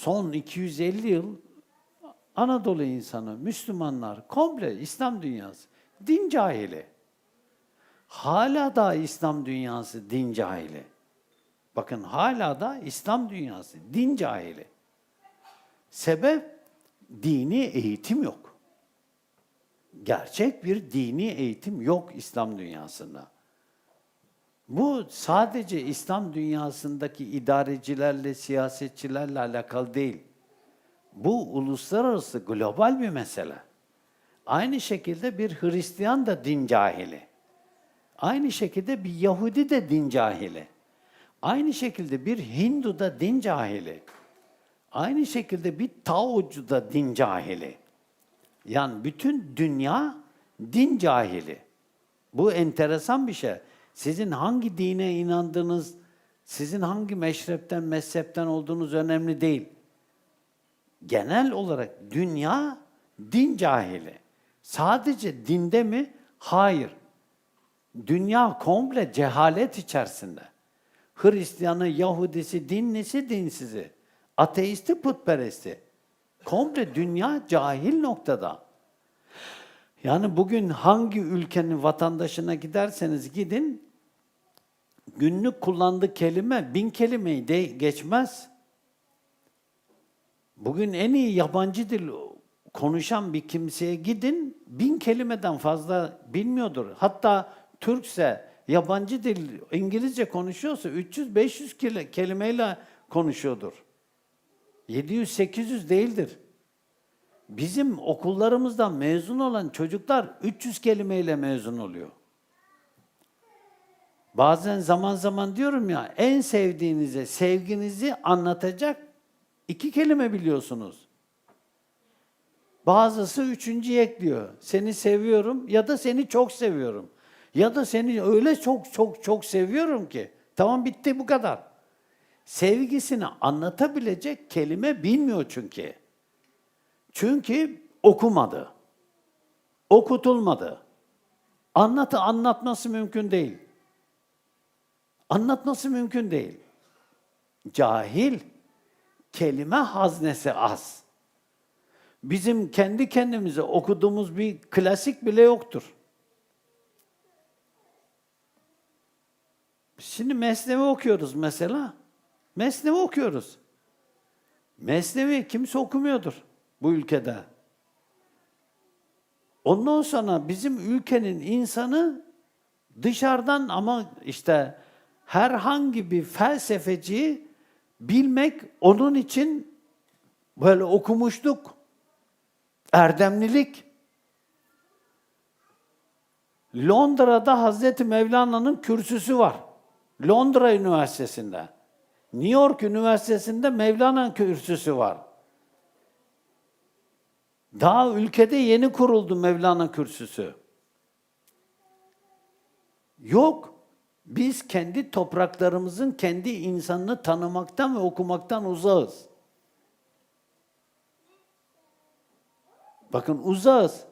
son 250 yıl Anadolu insanı, Müslümanlar, komple İslam dünyası din cahili. Hala da İslam dünyası din cahili. Bakın hala da İslam dünyası din cahili. Sebep dini eğitim yok. Gerçek bir dini eğitim yok İslam dünyasında. Bu sadece İslam dünyasındaki idarecilerle, siyasetçilerle alakalı değil. Bu uluslararası global bir mesele. Aynı şekilde bir Hristiyan da din cahili. Aynı şekilde bir Yahudi de din cahili. Aynı şekilde bir Hindu da din cahili. Aynı şekilde bir Taocu da din cahili. Yani bütün dünya din cahili. Bu enteresan bir şey. Sizin hangi dine inandığınız, sizin hangi meşrepten, mezhepten olduğunuz önemli değil. Genel olarak dünya din cahili. Sadece dinde mi? Hayır. Dünya komple cehalet içerisinde. Hristiyanı, Yahudisi, dinlisi, dinsizi, ateisti, putperesti. Komple dünya cahil noktada. Yani bugün hangi ülkenin vatandaşına giderseniz gidin, günlük kullandığı kelime bin kelimeyi de geçmez. Bugün en iyi yabancı dil konuşan bir kimseye gidin, bin kelimeden fazla bilmiyordur. Hatta Türkse, yabancı dil İngilizce konuşuyorsa 300-500 kele- kelimeyle konuşuyordur. 700-800 değildir. Bizim okullarımızdan mezun olan çocuklar 300 kelimeyle mezun oluyor. Bazen zaman zaman diyorum ya en sevdiğinize sevginizi anlatacak iki kelime biliyorsunuz. Bazısı üçüncü ekliyor. Seni seviyorum ya da seni çok seviyorum. Ya da seni öyle çok çok çok seviyorum ki. Tamam bitti bu kadar. Sevgisini anlatabilecek kelime bilmiyor çünkü. Çünkü okumadı. Okutulmadı. Anlatı anlatması mümkün değil. Anlatması mümkün değil. Cahil, kelime haznesi az. Bizim kendi kendimize okuduğumuz bir klasik bile yoktur. Şimdi Mesnevi okuyoruz mesela. Mesnevi okuyoruz. Mesnevi kimse okumuyordur bu ülkede. Ondan sonra bizim ülkenin insanı dışarıdan ama işte herhangi bir felsefeciyi bilmek onun için böyle okumuşluk, erdemlilik. Londra'da Hazreti Mevlana'nın kürsüsü var. Londra Üniversitesi'nde. New York Üniversitesi'nde Mevlana kürsüsü var. Daha ülkede yeni kuruldu Mevlana kürsüsü. Yok. Biz kendi topraklarımızın kendi insanını tanımaktan ve okumaktan uzağız. Bakın uzağız.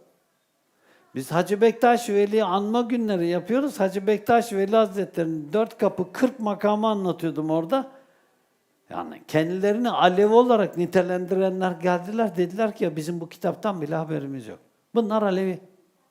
Biz Hacı Bektaş Veli'yi anma günleri yapıyoruz. Hacı Bektaş Veli Hazretleri'nin dört kapı 40 makamı anlatıyordum orada. Yani kendilerini Alevi olarak nitelendirenler geldiler dediler ki ya bizim bu kitaptan bile haberimiz yok. Bunlar Alevi.